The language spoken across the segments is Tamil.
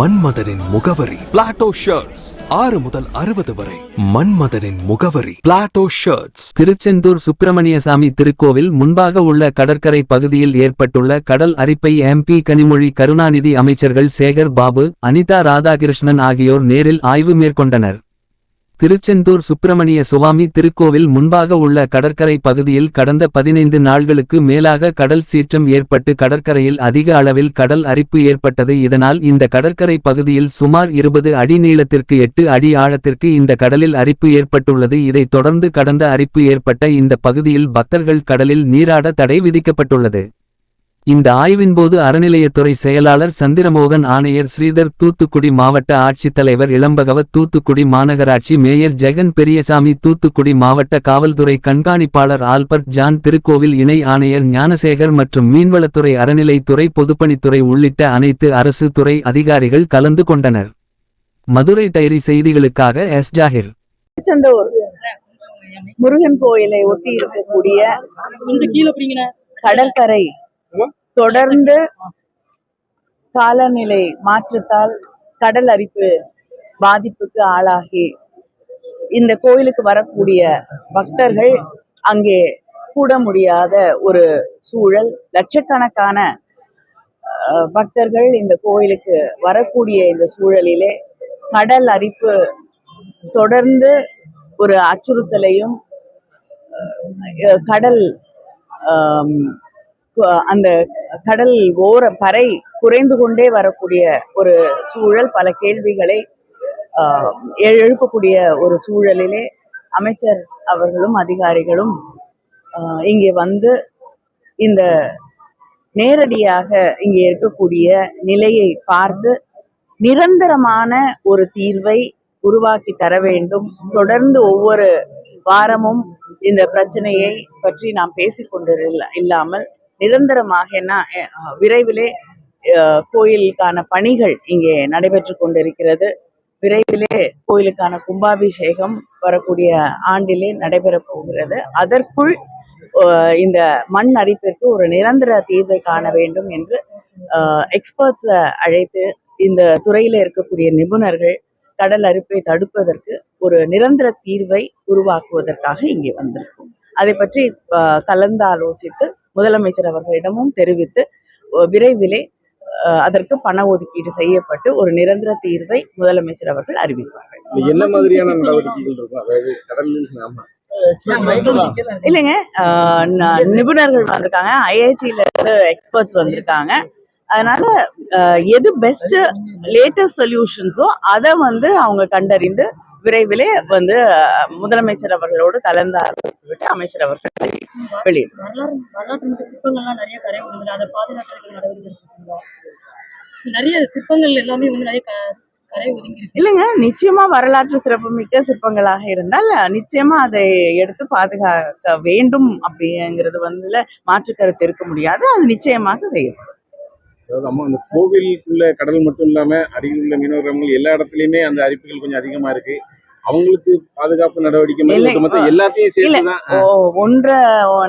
மன்மதனின் முகவரி. பிளாட்டோ ஷர்ட்ஸ் ஆறு முதல் அறுபது வரை. மன்மதனின் முகவரி. பிளாட்டோ ஷர்ட்ஸ் திருச்செந்தூர் சுப்பிரமணியசாமி திருக்கோவில் முன்பாக உள்ள கடற்கரை பகுதியில் ஏற்பட்டுள்ள கடல் அரிப்பை எம்பி கனிமொழி கருணாநிதி அமைச்சர்கள் சேகர் பாபு அனிதா ராதாகிருஷ்ணன் ஆகியோர் நேரில் ஆய்வு மேற்கொண்டனர். திருச்செந்தூர் சுப்பிரமணிய சுவாமி திருக்கோவில் முன்பாக உள்ள கடற்கரை பகுதியில் கடந்த பதினைந்து நாள்களுக்கு மேலாக கடல் சீற்றம் ஏற்பட்டு கடற்கரையில் அதிக அளவில் கடல் அரிப்பு ஏற்பட்டது. இதனால் இந்த கடற்கரை பகுதியில் சுமார் இருபது அடி நீளத்திற்கு எட்டு அடி ஆழத்திற்கு இந்த கடலில் அரிப்பு ஏற்பட்டுள்ளது. இதைத் தொடர்ந்து கடந்த அரிப்பு ஏற்பட்ட இந்த பகுதியில் பக்தர்கள் கடலில் நீராட தடை விதிக்கப்பட்டுள்ளது. இந்த ஆய்வின்போது அறநிலையத்துறை செயலாளர் சந்திரமோகன் ஆணையர் ஸ்ரீதர் தூத்துக்குடி மாவட்ட ஆட்சித்தலைவர் இளம்பகவத் தூத்துக்குடி மாநகராட்சி மேயர் ஜெகன் பெரியசாமி தூத்துக்குடி மாவட்ட காவல்துறை கண்காணிப்பாளர் ஆல்பர்ட் ஜான் திருக்கோவில் இணை ஆணையர் ஞானசேகர் மற்றும் மீன்வளத்துறை அறநிலைத்துறை பொதுப்பணித்துறை உள்ளிட்ட அனைத்து அரசு துறை அதிகாரிகள் கலந்து கொண்டனர். மதுரை டைரி செய்திகளுக்காக எஸ் ஜாகிர். முருகன் கோயிலை ஒட்டி இருக்கக்கூடிய கடற்கரை. தொடர்ந்து காலநிலை மாற்றத்தால் கடல் அரிப்பு பாதிப்புக்கு ஆளாகி இந்த கோயிலுக்கு வரக்கூடிய பக்தர்கள் அங்கே கூட முடியாத ஒரு சூழல். லட்சக்கணக்கான பக்தர்கள் இந்த கோயிலுக்கு வரக்கூடிய இந்த சூழலிலே கடல் அரிப்பு தொடர்ந்து ஒரு அச்சுறுத்தலையும் கடல் அந்த கடல் ஓர பறை குறைந்து கொண்டே வரக்கூடிய ஒரு சூழல் பல கேள்விகளை ஆஹ், எழுப்பக்கூடிய ஒரு சூழலிலே அமைச்சர் அவர்களும் அதிகாரிகளும் இங்கே வந்து இந்த நேரடியாக இங்கே இருக்கக்கூடிய நிலையை பார்த்து நிரந்தரமான ஒரு தீர்வை உருவாக்கி தர வேண்டும். தொடர்ந்து ஒவ்வொரு வாரமும் இந்த பிரச்சனையை பற்றி நாம் பேசிக்கொண்டு இல்லாமல் நிரந்தரமாக என்ன விரைவிலே கோயிலுக்கான பணிகள் இங்கே நடைபெற்று கொண்டிருக்கிறது. விரைவிலே கோயிலுக்கான கும்பாபிஷேகம் வரக்கூடிய ஆண்டிலே நடைபெறப் போகிறது. அதற்குள் இந்த மண் அரிப்பிற்கு ஒரு நிரந்தர தீர்வை காண வேண்டும் என்று எக்ஸ்பர்ட்ஸை அழைத்து இந்த துறையில இருக்கக்கூடிய நிபுணர்கள் கடல் அரிப்பை தடுப்பதற்கு ஒரு நிரந்தர தீர்வை உருவாக்குவதற்காக இங்கே வந்திருக்கும். அதை பற்றி கலந்தாலோசித்து முதலமைச்சர் அவர்களிடமும் தெரிவித்து விரைவிலே அதற்கு பண ஒதுக்கீடு செய்யப்பட்டு ஒரு நிரந்தர தீர்வை முதலமைச்சர் அவர்கள் அறிவிப்பார்கள். என்ன மாதிரியான நடவடிக்கைகள் இல்லைங்க நிபுணர்கள் வந்திருக்காங்க ஐஐடியில இருந்து எக்ஸ்பர்ட்ஸ் வந்திருக்காங்க. அதனால எது பெஸ்ட் லேட்டஸ்ட் சொல்யூஷன்ஸோ அதை வந்து அவங்க கண்டறிந்து விரைவிலே வந்து முதலமைச்சர் அவர்களோடு கலந்து ஆலோசித்துவிட்டு அமைச்சர் அவர்கள் இருக்கு இல்லைங்க நிச்சயமா வரலாற்று சிறப்புமிக்க சிற்பங்களாக இருந்தால் நிச்சயமா அதை எடுத்து பாதுகாக்க வேண்டும் அப்படிங்கிறது வந்து மாற்று கருத்து இருக்க முடியாது. அது நிச்சயமாக செய்யும். அம்மா அந்த கோவிலுக்குள்ள கடல் மட்டும் இல்லாம அருகில் உள்ள மீனவர்கள் எல்லா இடத்துலயுமே அந்த அரிப்புகள் கொஞ்சம் அதிகமா இருக்கு. அவங்களுக்கு பாதுகாப்பு நடவடிக்கை எல்லாத்தையும் ஒன்றை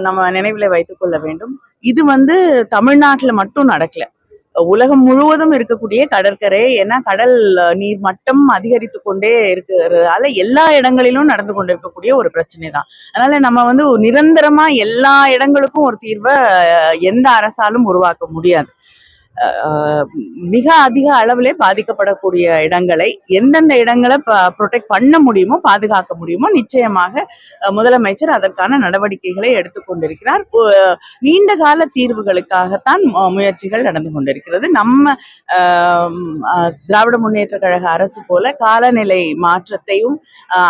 நம்ம நினைவுல வைத்துக் கொள்ள வேண்டும். இது வந்து தமிழ்நாட்டுல மட்டும் நடக்கல. உலகம் முழுவதும் இருக்கக்கூடிய கடற்கரை ஏன்னா கடல் நீர் மட்டம் அதிகரித்து கொண்டே இருக்கிறதால எல்லா இடங்களிலும் நடந்து கொண்டிருக்கக்கூடிய ஒரு பிரச்சனை தான். அதனால நம்ம வந்து நிரந்தரமா எல்லா இடங்களுக்கும் ஒரு தீர்வை எந்த அரசாலும் உருவாக்க முடியாது. மிக அதிக அளவிலே பாதிக்கப்படக்கூடிய இடங்களை எந்தெந்த இடங்களை ப்ரொடெக்ட் பண்ண முடியுமோ பாதுகாக்க முடியுமோ நிச்சயமாக முதலமைச்சர் அதற்கான நடவடிக்கைகளை எடுத்துக்கொண்டிருக்கிறார் நீண்ட கால தீர்வுகளுக்காகத்தான் முயற்சிகள் நடந்து கொண்டிருக்கிறது. நம்ம அஹ், திராவிட முன்னேற்ற கழக அரசு போல காலநிலை மாற்றத்தையும்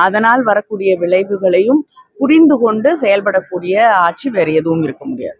அதனால் வரக்கூடிய விளைவுகளையும் புரிந்து கொண்டு செயல்படக்கூடிய ஆட்சி வேறு எதுவும் இருக்க முடியாது.